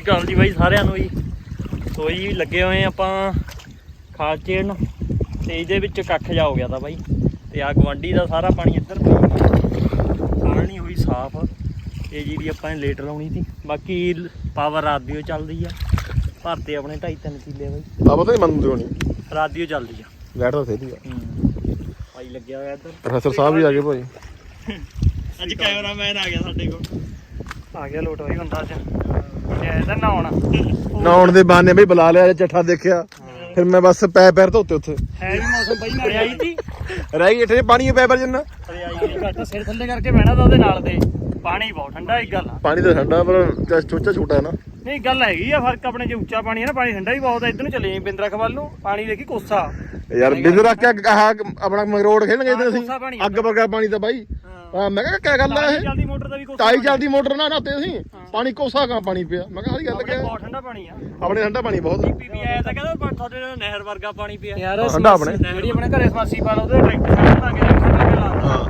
ਸ਼੍ਰੀ ਅਕਾਲ ਜੀ ਬਾਈ ਸਾਰਿਆਂ ਨੂੰ ਜੀ। ਸੋ ਜੀ ਲੱਗੇ ਹੋਏ ਆਪਾਂ ਖਾਦ ਚੇੜਨ ਤੇ ਇਹਦੇ ਵਿੱਚ ਕੱਖ ਜਾ ਹੋ ਗਿਆ ਤਾਂ ਬਾਈ। ਤੇ ਆ ਗਵਾਂਡੀ ਦਾ ਸਾਰਾ ਪਾਣੀ ਇੱਧਰ ਨਹੀਂ ਹੋਈ ਸਾਫ਼। ਇਹ ਜੀ ਦੀ ਆਪਾਂ ਨੇ ਲੇਟ ਲਾਉਣੀ ਸੀ। ਬਾਕੀ ਪਾਵਰ ਰਾਤ ਦੀ ਚੱਲਦੀ ਆ। ਭਰਤੇ ਆਪਣੇ 2.5 3 ਕਿੱਲੇ ਬਾਈ। ਆ ਪਤਾ ਨਹੀਂ ਮੰਨਦੇ ਹੋਣੀ। ਰਾਤ ਦੀ ਚੱਲਦੀ ਆ। ਲੈਟ ਤਾਂ ਸਹੀ ਆ। ਭਾਈ ਲੱਗਿਆ ਹੋਇਆ ਇੱਧਰ। ਪ੍ਰੋਫੈਸਰ ਸਾਹਿਬ ਵੀ ਆ ਗਏ ਭਾਈ। ਅੱਜ ਕੈਮਰਾਮੈਨ ਆ ਗਿਆ ਸਾਡੇ ਕੋਲ। ਆ ਗਿਆ ਲੋਟ ਹੋਈ ਹੁੰਦਾ ਅੱਜ। ਤਾਂ ਨਾਉਣਾ ਨਾਉਣ ਦੇ ਬਹਾਨੇ ਬਈ ਬੁਲਾ ਲਿਆ ਚੱਠਾ ਦੇਖਿਆ। ਫਿਰ ਮੈਂ ਬਸ ਪੈ ਪੈਰ ਧੋਤੇ ਉੱਥੇ। ਹੈ ਵੀ ਮੌਸਮ ਬਈ ਨਾਲ ਆਈ ਸੀ ਰਹਿ ਗਈ ਇੱਥੇ ਪਾਣੀ ਪੈ ਪੈਰ ਜਿੰਨਾ। ਹਰਿਆਈ ਘੱਟ ਸਿਰ ਥੱਲੇ ਕਰਕੇ ਬਹਿਣਾ ਤਾਂ ਉਹਦੇ ਨਾਲ ਦੇ। ਪਾਣੀ ਬਹੁਤ ਠੰਡਾ ਇੱਕ ਗੱਲ ਆ। ਪਾਣੀ ਤਾਂ ਠੰਡਾ ਪਰ ਚਾ- ਚੋਚਾ ਛੋਟਾ ਹੈ ਨਾ। ਨਹੀਂ ਗੱਲ ਹੈਗੀ ਆ ਫ਼ਰਕ ਆਪਣੇ ਜੇ ਉੱਚਾ ਪਾਣੀ ਹੈ ਨਾ ਪਾਣੀ ਠੰਡਾ ਵੀ ਬਹੁਤ ਆ ਇੱਧਰ ਨੂੰ ਚਲੇ ਬਿੰਦਰਾ ਖਵਾਲ ਨੂੰ ਪਾਣੀ ਦੇਖੀ ਕੋਸਾ। ਯਾਰ ਬਿੰਦ ਰੱਖ ਕੇ ਆਹ ਆਪਣਾ ਮਗਰੋੜ ਕੋਸਾ ਪਾਣੀ ਅਸੀਂ ਅੱਗ ਵਰਗਾ ਪਾਣੀ ਤਾਂ ਬਾਈ। ਹਾਂ ਮੈਂ ਕਿਹਾ ਕਿਆ ਗੱਲ ਆ ਇਹ? ਜਲਦੀ ਮੋਟਰ ਦਾ ਵੀ ਕੋਸਾ ਤਾਈ ਚੱਲਦੀ ਮੋਟਰ ਨਾਲ ਨਾਤੇ ਅਸੀਂ ਪਾਣੀ ਕੋਸਾ ਕਾ ਪਾਣੀ ਪਿਆ? ਮੈਂ ਕਿਹਾ ਹਰੀ ਗੱਲ ਆਪਣੇ ਕਿਹਾ ਬਹੁਤ ਠੰਡਾ ਪਾਣੀ ਆ। ਆਪਣੇ ਠੰਡਾ ਪਾਣੀ ਬਹੁਤ। ਪੀਪੀ ਆਇਆ ਤਾਂ ਕਹਿੰਦਾ ਪਰ ਤੁਹਾਡੇ ਨਾਲ ਨਹਿਰ ਵਰਗਾ ਪਾਣੀ ਪਿਆ। ਯਾਰ ਠੰਡਾ ਆਪਣੇ। ਜਿਹੜੀ ਆਪਣੇ ਘਰੇ ਸਮਾਸੀ ਪਾ ਲਾ ਉਹਦੇ ਟਰੈਕਟਰ ਨਾਲ ਲਾ ਕੇ ਰੱਖਿਆ ਲਾ ਕੇ ਲਾ ਹਾਂ।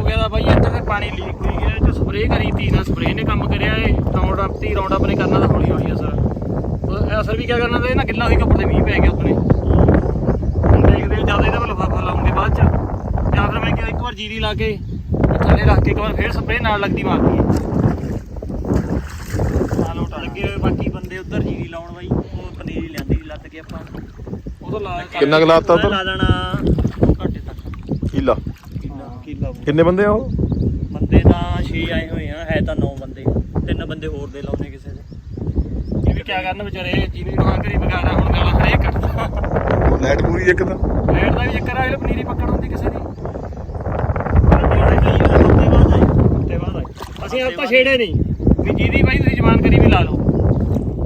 ਗਿਆ ਦਾ ਬਾਈ ਇੱਧਰ ਤੇ ਪਾਣੀ ਲੀਕ ਹੋਈ ਗਿਆ ਇਹ ਚ ਸਪਰੇਅ ਕਰੀ ਤੀ ਨਾ ਸਪਰੇਅ ਨੇ ਕੰਮ ਕਰਿਆ ਏ ਰਾਉਂਡ ਅਪ ਤੀ ਰਾਉਂਡ ਅਪ ਨੇ ਕਰਨਾ ਤਾਂ ਹੌਲੀ ਹੌਲੀ ਅਸਰ। ਉਹ ਅਸਰ ਵੀ ਕੀ ਕਰਨਾ ਤੇ ਨਾ ਗਿੱਲਾ ਹੋਈ ਕੱਪੜੇ ਮੀਂਹ ਪੈ ਗਿਆ ਹੁਣ ਹਾਂ ਜ਼ਿਆਦਾ ਇਹਦਾ ਲਫਾਫਾ ਲਾਉਂਗੇ ਬਾਅਦ ਚ। ਜਾਂ ਫਿਰ ਮੈਂ ਕਿਹਾ ਇੱਕ ਵਾਰ ਜੀਰੀ ਲਾ ਕੇ ਥੱਲੇ ਰੱਖ ਕੇ ਇੱਕ ਵਾਰ ਫੇਰ ਸਪਰੇਅ ਨਾਲ ਲੱਗਦੀ ਮਾਰਦੀ ਹੈ। ਆ ਲੋਟ ਲੱਗੇ ਹੋਏ ਬਾਕੀ ਬੰਦੇ ਉੱਧਰ ਜੀਰੀ ਲਾਉਣ ਬਾਈ। ਉਹ ਪਨੀਰੀ ਲਿਆਂਦੀ ਲੱਦ ਕੇ ਆਪਾਂ। ਉਹ ਤਾਂ ਲਾ ਕੇ ਕਿੰਨਾ ਕੁ ਲਾਤਾ ਉੱਧਰ? ਲਾ ਦੇਣਾ ਦੋ ਘੰਟੇ ਤੱਕ। ਕੀਲਾ? ਕਿੰਨੇ ਬੰਦੇ ਆ ਉਹ? ਬੰਦੇ ਤਾਂ 6 ਆਏ ਹੋਏ ਆ ਹੈ ਤਾਂ 9 ਬੰਦੇ। ਤਿੰਨ ਬੰਦੇ ਹੋਰ ਦੇ ਲਾਉਣੇ ਕਿਸੇ ਦੇ। ਇਹ ਵੀ ਕਿਆ ਕਰਨ ਵਿਚਾਰੇ ਜੀਰੀ ਨੂੰ ਹਾਂ ਕਰੀ ਬਗਾਣਾ ਹੁਣ ਗਾਲਾਂ ਹਰੇਕ। ਕੱਢਦਾ ਲਾਈਟ ਪੂਰੀ ਇੱਕ ਤਾਂ। ਰੇਟ ਦਾ ਵੀ ਚੱਕਰ ਆ ਇਹ ਪਨੀਰੀ ਪੱਕਣ ਹੁੰਦੀ ਕਿਸੇ ਦੀ। ਅਸੀਂ ਆਪਾਂ ਛੇੜੇ ਨਹੀਂ। ਵੀ ਜਿਹਦੀ ਬਾਈ ਤੁਸੀਂ ਜਮਾਨ ਕਰੀ ਵੀ ਲਾ ਲਓ।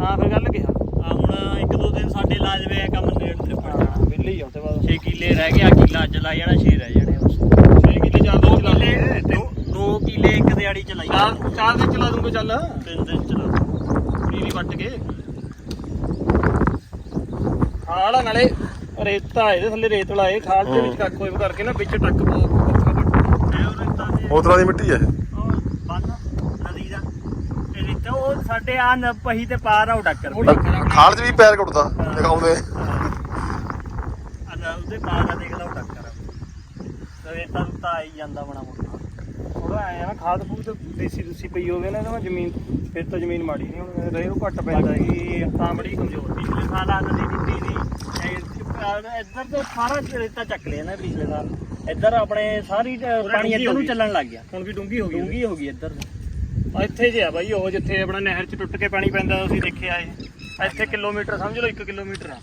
ਹਾਂ ਫਿਰ ਗੱਲ ਕਿਹਾ। ਆ ਹੁਣ ਇੱਕ ਦੋ ਦਿਨ ਸਾਡੇ ਲਾ ਜਵੇ ਆ ਕੰਮ ਨੇੜ ਤੇ ਪੜ ਜਾਣਾ ਵਿਹਲੇ ਹੀ ਆ ਤੇ ਬਾਅਦ। 6 ਕਿੱਲੇ ਰਹਿ ਗਏ ਆ ਕਿੱਲਾ ਅੱਜ ਲਾ ਜਾਣਾ 6 ਰਹਿ ਜਾਣੇ ਬਸ। 6 ਕਿੱਲੇ ਚੱਲ ਦੋ ਚਲਾ ਕਿੱਲੇ ਦੋ ਕਿੱਲੇ ਇੱਕ ਦਿਹਾੜੀ ਚ ਲਾਈ ਚਾਰ ਦਿਨ ਚਲਾ ਦੂੰਗਾ ਚੱਲ। ਤਿੰਨ ਦਿਨ ਚ ਲਾ ਪਨੀਰੀ ਵੱਟ ਕੇ। ਖਾਲ ਆ ਨਾਲੇ ਰੇਤਾ ਇਹਦੇ ਥੱਲੇ ਰੇਤ ਲਾਏ ਖਾਲ ਦੇ ਵਿੱਚ ਕੱਖ ਹੋਏ ਕਰਕੇ ਨਾ ਵਿੱਚ ਟੱਕ ਬਹੁਤ ਔਖਾ ਵੱਟ ਇਹ ਉਹ ਰੇਤਾ ਦੇ ਉਹ ਤਰ੍ਹਾਂ ਦੀ ਮਿੱਟੀ ਹੈ ਉਹ ਬੰਨ ਨਦੀ ਦਾ। ਇਹ ਰੇਤਾ ਉਹ ਸਾਡੇ ਆ ਨ ਪਹੀ ਤੇ ਪਾਰ ਆ ਉਹ ਡੱਕਰ ਉਹ ਡੱਕਰ ਆ। ਖਾਲ 'ਚ ਵੀ ਪੈਰ ਘੁੱਟਦਾ ਦਿਖਾਉਂਦੇ। ਅਦਾ ਉਹਦੇ ਪਾਰ ਆ ਦੇਖ ਲਾ ਉਹ ਡੱਕਰ ਤੇ ਰੇਤਾ ਰੁੱਤਾ ਆਈ ਜਾਂਦਾ ਬਣਾ ਮੋਟਾ। ਥੋੜਾ ਆਇਆ ਨਾ ਖਾਦ ਫੂਦ ਦੇਸੀ ਦੂਸੀ ਪਈ ਹੋਵੇ ਨਾ ਇਹਦਾ ਜ਼ਮੀਨ ਫਿਰ ਤਾਂ ਜ਼ਮੀਨ ਮਾੜੀ ਨਹੀਂ ਹੁਣ। ਰਹੇ ਉਹ ਘੱਟ ਪੈਂਦਾ ਹੈਗੀ ਤਾਂ ਬੜੀ ਕਮਜ਼ੋਰ ਪਿਛਲੇ ਸਾਲ ਆ ਨਦੀ ਟੁੱਟੀ ਸੀ। ਇਹ ਇੱਧਰ ਤੋਂ ਸਾਰਾ ਰੇਤਾ ਚੱਕ ਲਿਆ ਨਾ ਪਿਛਲੇ ਸਾਲ। ਇੱਧਰ ਆਪਣੇ ਸਾਰੀ ਅ, ਪਾਣੀ ਇੱਧਰ ਨੂੰ ਚੱਲਣ ਲੱਗ ਗਿਆ। ਹੁਣ ਵੀ ਡੂੰਗੀ ਹੋ ਗਈ। ਡੂੰਗੀ ਹੋ ਗਈ ਇੱਧਰ। ਆ ਇੱਥੇ ਜੇ ਆ ਬਾਈ ਉਹ ਜਿੱਥੇ ਆਪਣਾ ਨਹਿਰ 'ਚ ਟੁੱਟ ਕੇ ਪਾਣੀ ਪੈਂਦਾ ਤੁਸੀਂ ਦੇਖਿਆ ਏ। ਇੱਥੇ ਕਿਲੋਮੀਟਰ ਸਮਝ ਲਓ 1 ਕਿਲੋਮੀਟਰ ਆ।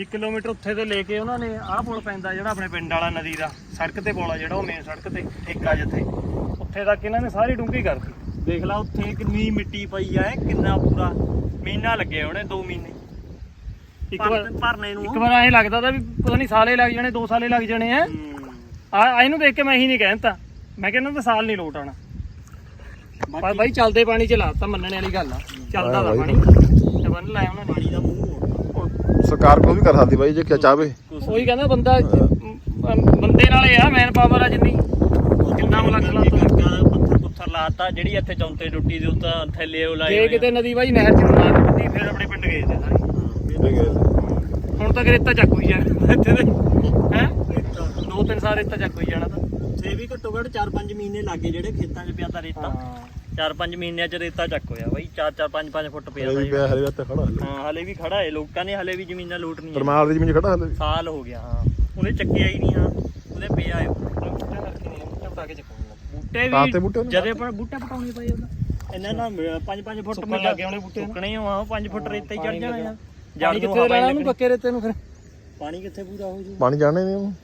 1 ਕਿਲੋਮੀਟਰ ਉੱਥੇ ਤੋਂ ਲੈ ਕੇ ਉਹਨਾਂ ਨੇ ਆਹ ਪੁਲ ਪੈਂਦਾ ਜਿਹੜਾ ਆਪਣੇ ਪਿੰਡ ਵਾਲਾ ਨਦੀ ਦਾ ਸੜਕ ਤੇ ਪੁਲ ਆ ਜਿਹੜਾ ਉਹ ਮੇਨ ਸੜਕ ਤੇ ਠੇਕਾ ਜਿੱਥੇ। ਉੱਥੇ ਤੱਕ ਇਹਨਾਂ ਨੇ ਸਾਰੀ ਡੂੰਗੀ ਕਰਤੀ ਦੇਖ ਲਾ ਉੱਥੇ ਕਿੰਨੀ ਮਿੱਟੀ ਪਈ ਆ ਇਹ ਕਿੰਨਾ ਪੂਰਾ ਮਹੀਨਾ ਲੱਗੇ ਹੋਣੇ 2 ਮਹੀਨੇ। ਇੱਕ ਵਾਰ ਭਰ- ਭਰਨੇ ਨੂੰ। ਇੱਕ ਵਾਰ ਐਂ ਲੱਗਦਾ ਤਾਂ ਵੀ ਪਤਾ ਨਹੀਂ ਸਾਲੇ ਲੱਗ ਜਾਣੇ 2 ਸਾਲੇ ਲੱਗ ਜਾਣੇ ਆ ਹੂੰ। ਆ ਇਹਨੂੰ ਦੇਖ ਕੇ ਮੈਂ ਹੀ ਨਹੀਂ ਕਹਿੰਦਾ ਮੈਂ ਕਹਿੰਦਾ ਤਾਂ ਸਾਲ ਨਹੀਂ ਲੋਟ ਆਣਾ ਪਰ ਬਾਈ ਚੱਲਦੇ ਪਾਣੀ ਚ ਲਾਤਾ ਮੰਨਣ ਵਾਲੀ ਗੱਲ ਆ। ਚੱਲਦਾ ਦਾ ਪਾਣੀ। ਤੇ ਬੰਨ ਲਾਇਆ ਉਹਨਾਂ ਨੇ। ਪਾਣੀ ਦਾ ਮੂੰਹ ਸਰਕਾਰ ਕੋਈ ਵੀ ਕਰ ਸਕਦੀ ਬਾਈ ਜੇ ਕਿਆ ਚਾਹਵੇ। ਉਹੀ ਕਹਿੰਦਾ ਬੰਦਾ ਅਮ, ਬੰਦੇ ਨਾਲ ਇਹ ਆ ਮੈਨ ਪਾਵਰ ਆ ਜਿੰਨੀ। ਕਿੰਨਾ ਮੁਲਕ ਲਾਤਾ। ਪੱਥਰ ਪੁੱਥਰ ਲਾਤਾ ਜਿਹੜੀ ਇੱਥੇ ਚੌਂਤੇ ਟੁੱਟੀ ਦੀ ਉੱਤੇ ਥੱਲੇ ਉਹ ਲਾਏ ਜੇ ਹੋਏ ਆ। ਕਿਤੇ ਨਦੀ ਬਾਈ ਨਹਿਰ ਚ ਨੂੰ ਟੁੱਟਦੀ ਫਿਰ ਆਪਣੇ ਪਿੰਡ ਗਏ ਤੇ ਸਾਰੇ। ਹੁਣ ਤਾਂ ਰੇਤਾ ਚੱਕ ਹੋਈ ਜਾਣਾ ਇੱਥੇ ਤੇ। ਹੈ? ਦੋ ਤਿੰਨ ਸਾਲ ਰੇਤਾ ਚੱਕ ਹੋਈ ਜਾਣਾ ਤਾਂ। ਉੱਥੇ ਵੀ ਘੱਟੋ ਘੱਟ 4-5 ਮਹੀਨੇ ਲੱਗੇ ਜਿਹੜੇ ਖੇਤਾਂ 'ਚ ਪਿਆ ਤਾਂ ਰੇਤਾ। 4-5 ਮਹੀਨਿਆਂ 'ਚ ਰੇਤਾ ਚੱਕ ਹੋਇਆ ਬਾਈ। 4-4 5-5 ਫੁੱਟ ਪਿਆ ਹਲੇ ਤਾ ਵੀ ਪਿਆ ਹਲੇ ਤੇ ਖੜਾ ਹਲੇ। ਹਾਂ ਹਲੇ ਵੀ ਖੜਾ ਹੈ ਲੋਕਾਂ ਨੇ ਹਲੇ ਵੀ ਜ਼ਮੀਨਾਂ ਲੂਟ ਨਹੀਂ ਪਰਮਾਰ ਦੀ ਜ਼ਮੀਨ ਖੜਾ ਹਲੇ ਵੀ। ਸਾਲ ਹੋ ਗਿਆ ਹਾਂ। ਉਹਨੇ ਚੱਕਿਆ ਹੀ ਨਹੀਂ ਹਾਂ। ਉਹਦੇ ਪਿਆ ਹੈ ਬੂਟਾ ਕਰਕੇ ਨਹੀਂ ਬੂਟਾ ਪਟਾ ਕੇ ਚੱਕੂਗਾ। ਬੂਟੇ ਤਾਂ ਤੇ ਵੀ ਜਦੇ ਪਰ ਬੂਟਾ ਪਟਾਉਣੇ ਪਏ ਉਹਦਾ। ਇਹਨਾਂ ਨਾਲ 5-5 ਫੁੱਟ ਸੁੱਕਣ ਲੱਗ ਗਏ ਹੋਣੇ ਬੂਟੇ। ਸੁੱਕਣੇ ਆ। 5 ਫੁੱਟ ਰੇਤਾ ਹੀ ਚੜ ਜਾਣਾ ਲੱਗਣਾ। ਪਾਣੀ ਕਿੱਥੇ ਲੈਣਾ ਉਹਨੂੰ ਪੱਕੇ ਰੇਤੇ ਨੂੰ ਫਿਰ? ਪਾਣੀ ਕਿੱਥੇ ਪੂਰਾ ਹੋ ਜੂ? ਪਾਣੀ ਜਾਣੇ ਨਹੀਂ ਉਹਨੂੰ।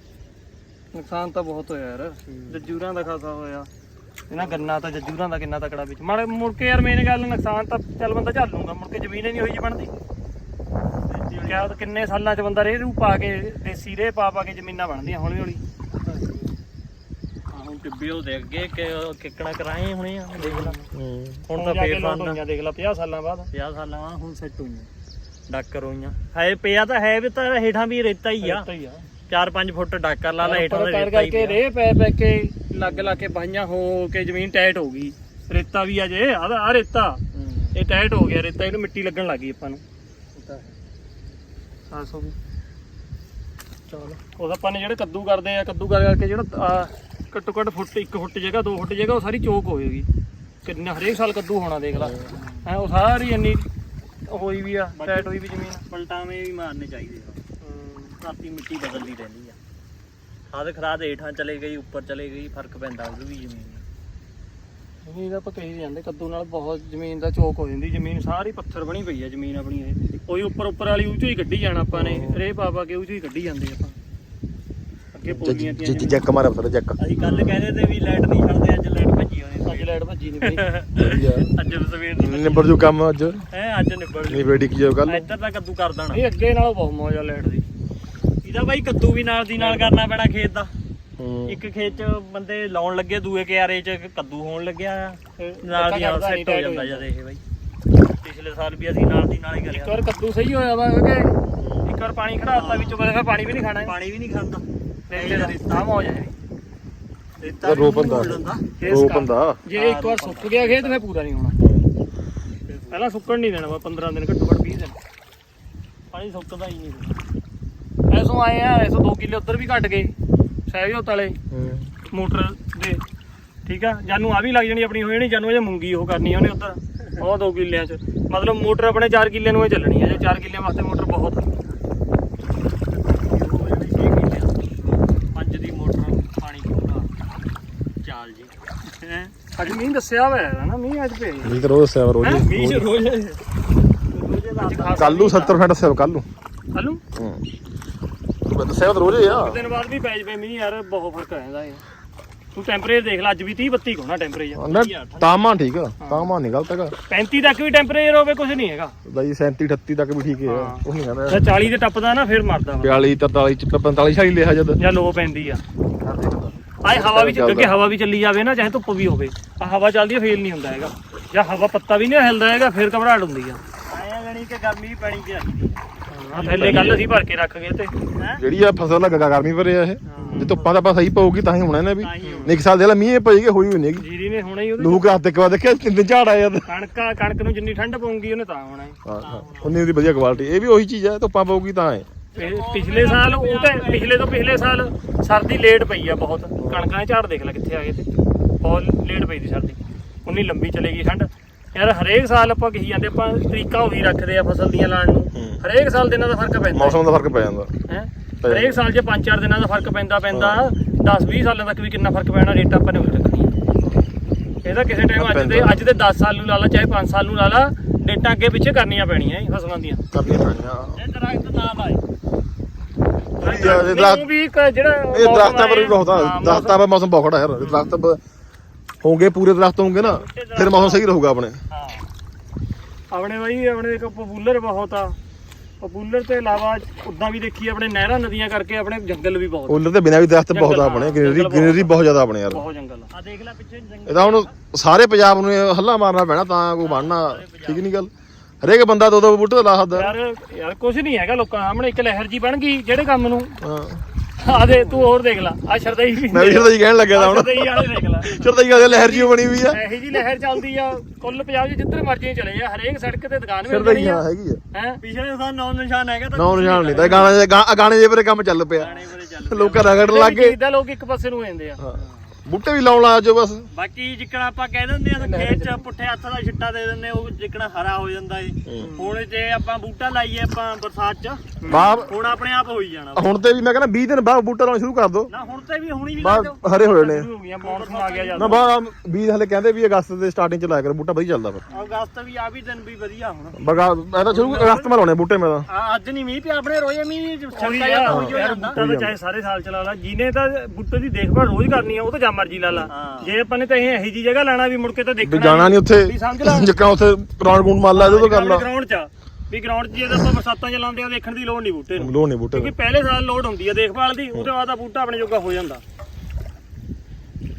ਨੁਕਸਾਨ ਤਾਂ ਬਹੁਤ ਹੋਇਆ ਯਾਰ। ਜੱਜੂਰਾਂ ਦਾ ਖਾਸਾ ਹੋਇਆ। ਇਹਨਾਂ ਗੰਨਾ ਤਾਂ ਜੱਜੂਰਾਂ ਦਾ ਕਿੰਨਾ ਤਕੜਾ ਵਿੱਚ। ਮਾੜੇ ਮੁੜ ਕੇ ਯਾਰ ਮੇਨ ਗੱਲ ਨੁਕਸਾਨ ਤਾਂ ਚੱਲ ਬੰਦਾ ਝੱਲ ਲੂਗਾ ਮੁੜ ਕੇ ਜ਼ਮੀਨ ਹੀ ਨਹੀਂ ਹੋਈ ਜੀ ਬਣਦੀ। ਕਿਆ ਉਹ ਕਿੰਨੇ ਸਾਲਾਂ ਚ ਬੰਦਾ ਰੇਹ ਰੂ ਪਾ ਕੇ ਦੇਸੀ ਰੇਹ ਪਾ ਪਾ ਕੇ ਜ਼ਮੀਨਾਂ ਬਣਦੀਆਂ ਹੌਲੀ ਹੌਲੀ। ਹੁਣ ਟਿੱਬੇ ਉਹ ਦੇ ਅੱਗੇ ਕਿ ਕਿੱਕਣਾ ਕਰਾਏ ਹੁਣੇ ਆ ਦੇਖ ਲਾ। ਹੁਣ ਤਾਂ ਫੇਰ ਹੋਈਆਂ ਦੇਖ ਲਾ 50 ਸਾਲਾਂ ਬਾਅਦ। 50 ਸਾਲਾਂ ਬਾਅਦ ਹੁਣ ਸੈੱਟ ਹੋਈਆਂ। ਡਾਕਰ ਹੋਈਆਂ। ਹੈ ਪਿਆ ਤਾਂ ਹੈ ਵੀ ਤਾਂ ਹੇਠਾਂ ਵੀ ਰੇਤਾ ਹੀ ਆ। ਰੇਤਾ ਹੀ ਆ। 4-5 ਫੁੱਟ ਡਾਕਰ ਲਾ ਲਾ ਹੇਠਾਂ ਦਾ ਰੇਤਾ ਹੀ ਕਰਕੇ ਪਿਆ। ਰੇਹ ਪੈ ਪੈ ਕੇ ਲੱਗ ਲਾ ਕੇ ਬਾਈਆਂ ਹੋ ਕੇ ਜ਼ਮੀਨ ਟਾਈਟ ਹੋ ਗਈ। ਰੇਤਾ ਵੀ ਆ ਜੇ ਆ ਆ ਰੇਤਾ। ਇਹ ਟਾਈਟ ਹੋ ਗਿਆ ਰੇਤਾ ਇਹਨੂੰ ਮਿੱਟੀ ਲੱਗਣ ਲੱਗੀ ਆਪਾਂ ਨੂੰ। ਹਾਂ। ਚਲੋ। ਉਹ ਆਪਾਂ ਨੇ ਜਿਹੜੇ ਕੱਦੂ ਕਰਦੇ ਆ ਕੱਦੂ ਕਰ ਕਰਕੇ ਜਿਹੜਾ ਆਹ ਘੱਟੋ ਘੱਟ ਫੁੱਟ 1 ਫੁੱਟ ਜਗ੍ਹਾ 2 ਫੁੱਟ ਜਗ੍ਹਾ ਉਹ ਸਾਰੀ ਚੋਕ ਹੋਏਗੀ। ਕਿੰਨਾ ਹਰੇਕ ਸਾਲ ਕੱਦੂ ਹੋਣਾ ਦੇਖ ਲੈ। ਹੈ ਉਹ ਸਾਰੀ ਇੰਨੀ ਹੋਈ ਵੀ ਆ ਟਾਈਟ ਹੋਈ ਵੀ ਜ਼ਮੀਨ। ਪਲਟਾਵੇਂ ਵੀ ਮਾਰਨੇ ਚਾਹੀਦੇ ਆ। ਧਰਤੀ ਮਿੱਟੀ ਬਦਲਦੀ ਰਹਿੰਦੀ ਆ। ਖਾਦ ਖਰਾਦ ਹੇਠਾਂ ਚਲੇ ਗਈ ਉੱਪਰ ਚਲੇ ਗਈ ਫ਼ਰਕ ਪੈਂਦਾ ਉਹਦੇ ਵੀ ਜ਼ਮੀਨ ਨੂੰ। ਜ਼ਮੀਨ ਦਾ ਆਪਾਂ ਕਹੀ ਜਾਂਦੇ ਕੱਦੂ ਨਾਲ ਬਹੁਤ ਜ਼ਮੀਨ ਦਾ ਚੋਕ ਹੋ ਜਾਂਦੀ ਜ਼ਮੀਨ ਸਾਰੀ ਪੱਥਰ ਬਣੀ ਪਈ ਆ ਜ਼ਮੀਨ ਆਪਣੀ ਇਹ। ਕੋਈ ਉੱਪਰ ਉੱਪਰ ਵਾਲੀ ਉੱਚੋ ਹੀ ਕੱਢੀ ਜਾਣਾ ਆਪਾਂ ਨੇ ਰੇ ਪਾ ਪਾ ਕੇ ਉੱਚੋ ਹੀ ਕੱਢੀ ਜਾਂਦੇ ਆਪਾਂ। ਅੱਗੇ ਪੋਲੀਆਂ ਤੀਆਂ ਜੱਕ ਮਾਰਾ ਫਿਰ ਜੱਕ। ਅਸੀਂ ਕੱਲ ਕਹਿੰਦੇ ਤੇ ਵੀ ਲਾਈਟ ਨਹੀਂ ਛੱਡਦੇ ਅੱਜ ਅੱਜ ਲਾਈਟ ਭੱਜੀ ਨਹੀਂ ਅੱਜ ਸਵੇਰ ਦੀ ਨਿਬੜ ਜੂ ਕੰਮ ਅੱਜ? ਹੈ ਅੱਜ ਨਿਬੜ ਨਹੀਂ ਬੇਟੀ ਕੀ ਜਾਓ ਕੱਲ ਇੱਧਰ ਤਾਂ ਕੱਦੂ ਕਰ ਦੇਣਾ। ਇਹ ਅੱਗੇ ਨਾਲੋਂ ਬਹੁਤ ਮੌਜ ਆ ਲਾਈਟ ਦੀ। ਇਹਦਾ ਬਾਈ ਕੱਦੂ ਵੀ ਨਾਲ ਦੀ ਨਾਲ ਕਰਨਾ ਪੈਣਾ ਖੇਤ ਦਾ। ਇੱਕ ਖੇਤ 'ਚ ਬੰਦੇ ਲਾਉਣ ਲੱਗੇ ਦੂਏ ਕਿਆਰੇ 'ਚ ਕੱਦੂ ਹੋਣ ਲੱਗਿਆ। ਆ ਤੇ ਨਾਲ ਦੀ ਨਾਲ ਸੈੱਟ ਨਹੀਂ, ਹੋ ਜਾਂਦਾ ਜਦ। ਇਹ ਬਾਈ। ਪਿਛਲੇ ਸਾਲ ਵੀ ਅਸੀਂ ਨਾਲ ਦੀ ਨਾਲ ਹੀ ਇੱਕ ਕਰਿਆ ਵਾਰ ਕੱਦੂ ਸਹੀ ਹੋਇਆ ਵਾ ਕਿ ਇੱਕ ਵਾਰ ਪਾਣੀ ਖੜਾਤਾ ਵਿੱਚੋਂ ਕਦੇ ਫਿਰ ਪਾਣੀ ਵੀ ਨਹੀਂ ਖਾਣਾ। ਪਾਣੀ ਵੀ ਨਹੀਂ ਖਾਂਦਾ। ਦਾ ਤਾਂ ਮੌਜ ਹੈ ਰੇਤਾ ਵੀ ਰੋ ਨਹੀਂ ਬੰਦਾ। ਮੋੜ ਲੈਂਦਾ। ਇਸ ਰੋ ਕੰਮ- ਬੰਦਾ। ਜੇ ਇੱਕ ਵਾਰ ਸੁੱਕ ਗਿਆ ਖੇਤ ਫਿਰ ਪੂਰਾ ਨਹੀਂ ਹੋਣਾ। ਪਹਿਲਾਂ ਸੁੱਕਣ ਨਹੀਂ ਦੇਣਾ ਵਾ 15 ਦਿਨ ਘੱਟੋ ਘੱਟ 20 ਦਿਨ। ਪਾਣੀ ਸੁੱਕਦਾ ਹੀ ਨਹੀਂ। ਐਸੋਂ ਆਏ ਆ ਐਸੋਂ 2 ਕਿੱਲੇ ਉੱਧਰ ਵੀ ਘਟ ਗਏ ਸਹਿਜੋ ਤਲੇ ਹੂੰ। ਮੋਟਰ ਦੇ। ਠੀਕ ਆ ਜਾਨੂੰ ਆ ਵੀ ਲੱਗ ਜਣੀ ਆਪਣੀ ਹੋ ਜਾਣੀ ਜਾਨੂੰ ਇਹ ਮੂੰਗੀ ਉਹ ਕਰਨੀ ਆ ਉਹਨੇ ਉੱਧਰ ਉਹ 2 ਕਿੱਲਿਆਂ 'ਚ। ਮਤਲਬ ਮੋਟਰ ਆਪਣੇ 4 ਕਿੱਲਿਆਂ ਨੂੰ ਇਹ ਚੱਲਣੀ ਆ ਜੇ 4 ਕਿੱਲਿਆਂ ਵਾਸਤੇ ਮੋਟਰ ਬਹੁਤ ਆ ਪੰਜ ਦੀ ਮੋਟਰ ਪਾਣੀ ਪੂਰਾ ਚਾਲ ਜੀ ਹੈ ਅੱਜ ਮੀਂਹ ਦੱਸਿਆ ਹੋਇਆ ਹੈ ਨਾ ਮੀਂਹ ਅੱਜ ਪਏ ਨਹੀਂ ਤਾਂ ਰੋਜ਼ ਸੇਵ ਰੋਜ਼ ਮੀਂਹ ਚ ਰੋਜ਼ ਕੱਲ ਨੂੰ 70% ਸੇਵ ਕੱਲ ਨੂੰ। ਕੱਲੂ ਹੂੰ। ਤੂੰ ਦੱਸਿਆ ਰੋਜ਼ ਹੀ ਆ। ਦਿਨ ਬਾਅਦ ਵੀ ਪੈ ਜਵੇ ਮੀਂਹ ਯਾਰ ਬਹੁਤ ਫ਼ਰਕ ਰਹਿੰਦਾ ਹੈ ਤੂੰ ਟੈਂਪਰੇਚਰ ਦੇਖ ਲੈ ਅੱਜ ਵੀ 30 32 ਹੋਣਾ ਟੈਂਪਰੇਚਰ ਨਾ ਤਾਪਮਾਨ ਠੀਕ ਆ ਤਾਪਮਾਨ ਨਹੀਂ ਗਲਤ ਹੈਗਾ। 35 ਤੱਕ ਵੀ ਟੈਂਪਰੇਚਰ ਹੋਵੇ ਕੁਝ ਨਹੀਂ ਹੈਗਾ। ਬਾਈ 37 38 ਤੱਕ ਵੀ ਠੀਕ ਹੈ ਹਾਂ। ਉਹ ਨਹੀਂ ਕਹਿੰਦਾ ਜੇ 40 ਤੇ ਟੱਪਦਾ ਨਾ ਫਿਰ ਮਰਦਾ ਵਾ 42 43 ਚ 45 46 ਲਿਆ ਜਦ। ਜਾਂ ਲੋ ਪੈਂਦੀ ਆ। ਆਏ ਹਵਾ ਵੀ ਕਿਉਂਕਿ ਹਵਾ ਵੀ ਚੱਲੀ ਜਾਵੇ ਨਾ ਚਾਹੇ ਧੁੱਪ ਵੀ ਹੋਵੇ ਆ ਹਵਾ ਚੱਲਦੀ ਆ ਫੇਲ ਨਹੀਂ ਹੁੰਦਾ ਹੈਗਾ। ਜਾਂ ਹਵਾ ਪੱਤਾ ਵੀ ਨਹੀਂ ਹਿਲਦਾ ਹੈਗਾ ਫਿਰ ਘਬਰਾਹਟ ਹੁੰਦੀ ਆ। ਆਇਆ ਗਣੀ ਕਿ ਗਰਮੀ ਵੀ ਪੈਣੀ ਚਾਹੀਦੀ ਆ ਥੱਲੇ ਕੱਲ ਅਸੀਂ ਭਰ ਕੇ ਰੱਖ ਗਏ ਤੇ। ਹੈ? ਜਿਹੜੀ ਆ ਫਸਲ ਲੱਗਾ ਗਰਮੀ ਭਰੇ ਆ ਇਹ ਜੇ ਧੁੱਪਾਂ ਦਾ ਆਪਾਂ ਸਹੀ ਪਊਗੀ ਤਾਂ ਹੀ ਹੋਣਾ ਇਹਨੇ ਵੀ। ਹੋਣਾ। ਨਿਕ ਸਾਲ ਦੇ ਲਾ ਮੀਂਹ ਪਈ ਕੇ ਹੋਈ ਨਹੀਂ ਹੈਗੀ। ਜੀਰੀ ਨੇ ਹੋਣਾ ਹੀ ਉਹਦੇ ਲੋਕ ਰਾਤ ਤੱਕ ਬਾਅਦ ਦੇਖਿਆ ਤਿੰਨ ਦਿਨ ਝਾੜ ਆਇਆ ਤਾਂ। ਕਣਕਾ ਕਣਕ ਨੂੰ ਜਿੰਨੀ ਠੰਡ ਪਊਗੀ ਉਹਨੇ ਤਾਂ ਹੋਣਾ ਹੈ। ਹਾਂ ਹਾਂ। ਉਨੀ ਉਹਦੀ ਵਧੀਆ ਕੁਆਲਿਟੀ ਇਹ ਵੀ ਉਹੀ ਚੀਜ਼ ਹੈ ਧੁੱਪਾਂ ਪਊਗੀ ਤਾਂ ਹੈ ਪਿ- ਪਿਛਲੇ ਸਾਲ ਉਹ ਤੇ ਪਿਛਲੇ ਤੋਂ ਪਿਛਲੇ ਸਾਲ ਸਰਦੀ ਲੇਟ ਪਈ ਆ ਬਹੁਤ। ਕਣਕਾਂ ਦੇ ਝਾੜ ਦੇਖ ਲੈ ਕਿੱਥੇ ਆ ਗਏ ਤੇ। ਬਹੁਤ ਲੇਟ ਪਈ ਦੀ ਸਰਦੀ। ਉਨੀ ਲੰਬੀ ਚਲੇਗੀ ਠੰਡ। ਯਾਰ ਹਰੇਕ ਸਾਲ ਆਪਾਂ ਕਹੀ ਜਾਂਦੇ ਆਪਾਂ ਤਰੀਕਾ ਉਹੀ ਰੱਖਦੇ ਆ ਫਸਲ ਦੀਆਂ ਲਾਣ ਨੂੰ। ਹਰੇਕ ਸਾਲ ਦਿਨਾਂ ਦਾ ਫ਼ਰਕ ਪੈਂਦਾ। ਮੌਸਮ ਦਾ ਫ਼ਰਕ ਪੈ ਜਾਂਦਾ। ਹੈ? ਹਰੇਕ ਸਾਲ ਜੇ 5-4 ਦਿਨਾਂ ਦਾ ਫ਼ਰਕ ਪੈਂਦਾ ਪੈਂਦਾ 10-20 ਸਾਲਾਂ ਤੱਕ ਵੀ ਕਿੰਨਾ ਫ਼ਰਕ ਪੈਣਾ ਰੇਟ ਆਪਾਂ ਨੇ ਉਹੀ ਰੱਖਣੀ ਹੈ। ਇਹਦਾ ਕਿਸੇ ਟਾਈਮ ਅੱਜ ਦੇ ਅੱਜ ਦੇ 10 ਸਾਲ ਨੂੰ ਲਾ ਲਾ ਚਾਹੇ 5 ਸਾਲ ਨੂੰ ਲਾ ਲਾ ਡੇਟਾਂ ਅੱਗੇ ਪਿੱਛੇ ਕਰਨੀਆਂ ਪੈਣੀਆਂ ਇਹ ਫਸਲਾਂ ਦੀਆਂ। ਕਰਨੀ ਪੈਣੀਆਂ। ਇਹ ਦਰਖਤ ਨਾ ਲਾਏ। ਇਹ ਨਹੀਂ, ਦਰਖਤ- ਉਹ ਵੀ ਇੱਕ ਜਿਹੜਾ ਇਹ ਮੌਸਮ ਦਰਖਤਾਂ ਪਰ ਵੀ ਆਇਆ, ਬਹੁਤ ਆ ਹਾਂ, ਦਰਖਤਾਂ ਪਰ ਮੌਸਮ ਬਹੁਤ ਖੜਾ ਯਾਰ ਦਰਖਤ ਬ- ਹੋਣਗੇ ਪੂਰੇ ਦਰਖਤ ਹੋਣਗੇ ਨਾ ਫਿਰ ਮੌਸਮ ਸਹੀ ਰਹੂਗਾ ਆਪਣੇ। ਹਾਂ। ਆਪਣੇ ਬਾਈ ਆਪਣੇ ਇੱਕ ਪਪੂਲਰ ਬਹੁਤ ਆ। ਪਪੂਲਰ ਤੇ ਇਲਾਵਾ ਉਦਾਂ ਵੀ ਦੇਖੀ ਆਪਣੇ ਨਹਿਰਾਂ ਨਦੀਆਂ ਕਰਕੇ ਆਪਣੇ ਜੰਗਲ ਵੀ ਬਹੁਤ ਉਲਰ ਦੇ ਬਿਨਾਂ ਵੀ ਦਰਖਤ ਬਹੁਤ ਆ ਆਪਣੇ ਗ੍ਰੀਨਰੀ ਗ੍ਰੀਨਰੀ ਬਹੁਤ ਜ਼ਿਆਦਾ ਆਪਣੇ ਯਾਰ। ਬਹੁਤ ਜੰਗਲ ਆ। ਆ ਦੇਖ ਲੈ ਪਿੱਛੇ ਜੰਗਲ। ਇਹਦਾ ਹੁਣ ਸਾਰੇ ਪੰਜਾਬ ਨੂੰ ਇਹ ਹੱਲਾ ਮਾਰਨਾ ਪੈਣਾ ਤਾਂ ਕੋਈ ਬਣਨਾ ਠੀਕ ਨਹੀਂ ਗੱਲ। ਹਰੇਕ ਬੰਦਾ ਦੋ ਦੋ ਬੂਟੇ ਲਾ ਸਕਦਾ। ਯਾਰ ਯਾਰ ਕੁਝ ਨਹੀਂ ਹੈਗਾ ਲੋਕਾਂ ਸਾਹਮਣੇ ਇੱਕ ਲਹਿਰ ਜੀ ਬਣ ਗਈ ਜਿਹੜੇ ਕੰਮ ਨੂੰ। ਹਾਂ। ਆ ਦੇ ਤੂੰ ਹੋਰ ਦੇਖ ਲੈ। ਆ ਸ਼ਰਦਈ ਵੀ ਮੈਂ ਵੀ ਸ਼ਰਦਾਈ ਕਹਿਣ ਲੱਗਿਆ ਤਾਂ ਹੁਣ। ਸ਼ਰਦਈ ਵਾਲੇ ਦੇਖ ਲੈ। ਸ਼ਰਦਾਈ ਵਾਲੀ ਲਹਿਰ ਜੀ ਬਣੀ ਹੋਈ ਆ। ਇਹੀ ਜੀ ਲਹਿਰ ਚੱਲਦੀ ਆ। ਕੁੱਲ ਪੰਜਾਬ 'ਚ ਜਿੱਧਰ ਮਰਜ਼ੀ ਚਲੇ ਜਾ ਹਰੇਕ ਸੜਕ ਤੇ ਦੁਕਾਨ ਮਿਲ ਆ। ਹਾਂ ਹੈਗੀ ਆ। ਹੈ? ਪਿਛਲੇ ਸਾਲ ਨੌ ਨਿਸ਼ਾਨ ਹੈਗਾ ਤਾਂ ਨੌ ਨਿਸ਼ਾਨ ਨਹੀਂ ਤਾਂ ਗਾਣਾ ਗਾਣੇ ਜੇ ਪਰੇ ਕੰਮ ਚੱਲ ਪਿਆ। ਗਾਣੇ ਬਰੇ ਚੱਲ ਲੋਕਾਂ ਰਗੜ ਲੱਗ ਗਏ। ਜਿੱਦਾਂ ਲੋਕ ਇੱਕ ਪਾਸੇ ਨੂੰ ਹੋ ਜਾਂਦੇ ਆ। ਹਾਂ। ਬੂਟੇ ਵੀ ਲਾਉਣ ਲਾ ਜੋ ਬਸ। ਬਾਕੀ ਜਿੱਕਣਾ ਆਪਾਂ ਕਹਿ ਦਿੰਦੇ ਆ ਤਾਂ ਖੇਤ ਚ ਪੁੱਠੇ ਹੱਥ ਦਾ ਛਿੱਟਾ ਦੇ ਦਿੰਦੇ ਉਹ ਜਿੱਕਣਾ ਹਰਾ ਹੋ ਜਾਂਦਾ ਏ ਹੁਣ ਜੇ ਆਪਾਂ ਬੂਟਾ ਲਾਈਏ ਆਪਾਂ ਬਰਸਾਤ ਚ ਬਾਹ ਹੁਣ ਆਪਣੇ ਆਪ ਹੋਈ ਜਾਣਾ। ਹੁਣ ਤੇ ਵੀ ਮੈਂ ਕਹਿੰਦਾ 20 ਦਿਨ ਬਾਅਦ ਬੂਟਾ ਲਾਉਣਾ ਸ਼ੁਰੂ ਕਰ ਦੋ ਨਾ ਹੁਣ ਤੇ ਵੀ ਹੁਣੀ ਵੀ ਲਾ ਦਿਓ ਹਰੇ ਹੋਏ ਨੇ। ਸ਼ੁਰੂ ਹੋ ਗਈਆਂ ਮੌਨਸੂਨ ਆ ਗਿਆ ਨਾ ਜਦ ਬਾਹ ਬੀਜ ਹਲੇ ਕਹਿੰਦੇ ਵੀ ਅਗਸਤ ਦੇ ਸਟਾਰਟਿੰਗ ਚ ਲਾਇਆ ਕਰ ਬੂਟਾ ਵਧੀਆ ਚੱਲਦਾ ਫਿਰ। ਅਗਸਤ ਵੀ ਆ ਵੀ ਦਿਨ ਵੀ ਵਧੀਆ ਹੁਣ। ਬਗਾ ਮੈਂ ਤਾਂ ਸ਼ੁਰੂ ਅਗਸਤ ਮੈਂ ਲਾਉਣੇ ਬੂਟੇ ਮੈਂ ਤਾਂ। ਆ ਅੱਜ ਨਹੀਂ ਮੀਂਹ ਪਿਆ ਆਪਣੇ ਰੋਏ ਮੀਂਹ ਛੱਕਾ ਹੋਈ ਹੋ ਜਾਂਦਾ ਬੂਟਾ ਤਾਂ ਚਾਹੇ ਸਾਰੇ ਸਾਲ ਚਲਾ ਲਾ ਜਿਹਨੇ ਤਾਂ ਬੂਟੇ ਦੀ ਦੇਖਭਾਲ ਰੋਜ਼ ਕਰਨੀ ਆ ਉਹ ਤਾਂ ਮਰਜ਼ੀ ਲਾ ਲਾ। ਜੇ ਆਪਾਂ ਨੇ ਤਾਂ ਇਹ ਇਹੀ ਜੀ ਜਗ੍ਹਾ ਲੈਣਾ ਵੀ ਮੁੜ ਕੇ ਤਾਂ ਦੇਖਣਾ ਜਾਣਾ ਨਹੀਂ ਉੱਥੇ। ਵੀ ਸਮਝ ਲੈ। ਜਿੱਕਾਂ ਉੱਥੇ ਗਰਾਊਂਡ ਗੂੰਡ ਮਾਰ ਲਾ ਜਦੋਂ ਕਰ ਲਾ। ਗਰਾਊਂਡ 'ਚ ਵੀ ਗਰਾਊਂਡ 'ਚ ਜੇ ਤਾਂ ਆਪਾਂ ਬਰਸਾਤਾਂ 'ਚ ਲਾਉਂਦੇ ਆ ਦੇਖਣ ਦੀ ਲੋੜ ਨਹੀਂ ਬੂਟੇ ਨੂੰ। ਲੋੜ ਨਹੀਂ ਬੂਟੇ ਕਿਉਂਕਿ ਪਹਿਲੇ ਸਾਲ ਲੋੜ ਹੁੰਦੀ ਆ ਦੇਖਭਾਲ ਦੀ ਉਹਦੇ ਬਾਅਦ ਆ ਬੂਟਾ ਆਪਣੇ ਜੋਗਾ ਹੋ ਜਾਂਦਾ।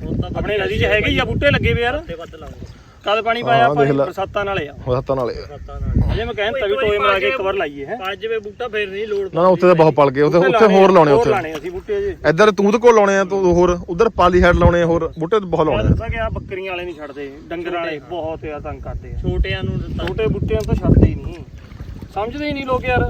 ਹੁਣ ਤਾਂ ਆਪਣੇ ਨਦੀ 'ਚ ਹੈਗੇ ਹੀ ਆ ਬੂਟੇ ਲੱਗੇ ਵੇ ਯਾਰ। ਤੇ ਵੱਧ ਲਾਉਂਗੇ ਕਦ ਪਾਣੀ ਪਾਇਆ ਹਾਂ, ਦੇਖ ਲੈ। ਬਰਸਾਤਾਂ ਨਾਲੇ ਆ। ਹੱਥਾਂ ਨਾਲੇ ਅਜੇ ਮੈਂ ਕਹਿੰਦਾ ਵੀ ਟੋਏ ਮਰਾ ਕੇ ਇੱਕ ਵਾਰ ਲਾਈਏ ਹੈ। ਪੰਜ ਵੇ ਬੂਟਾ ਫੇਰ ਨਹੀਂ ਲੋੜ ਨਾ ਨਾ ਉੱਥੇ ਤਾਂ ਬਹੁਤ ਪਲ ਗਏ ਉੱਥੇ ਉੱਥੇ ਹੋਰ ਲਾਉਣੇ ਉੱਥੇ। ਲਾਣੇ ਅਸੀਂ ਬੂਟੇ ਅਜੇ। ਇੱਧਰ ਤੂੰ ਤੇ ਕੋਲ ਲਾਉਣੇ ਆ ਤੂੰ ਹੋਰ ਉਧਰ ਪਾਲੀ ਹੈਡ ਲਾਉਣੇ ਆ ਹੋਰ ਬੂਟੇ ਤਾਂ ਬਹੁਤ ਮੈਂ ਲਾਉਣੇ ਆ। ਦੱਸਾਂ ਕਿ ਆ ਬੱਕਰੀਆਂ ਵਾਲੇ ਨਹੀਂ ਛੱਡਦੇ ਡੰਗਰ ਵਾਲੇ ਬਹੁਤ ਆ ਤੰਗ ਕਰਦੇ ਆ। ਛੋਟਿਆਂ ਨੂੰ ਦਿੱਤਾ। ਛੋਟੇ ਬੂਟਿਆਂ ਨੂੰ ਤਾਂ ਛੱਡਦੇ ਹੀ ਨਹੀਂ। ਸਮਝਦੇ ਹੀ ਨਹੀਂ ਲੋਕ ਯਾਰ।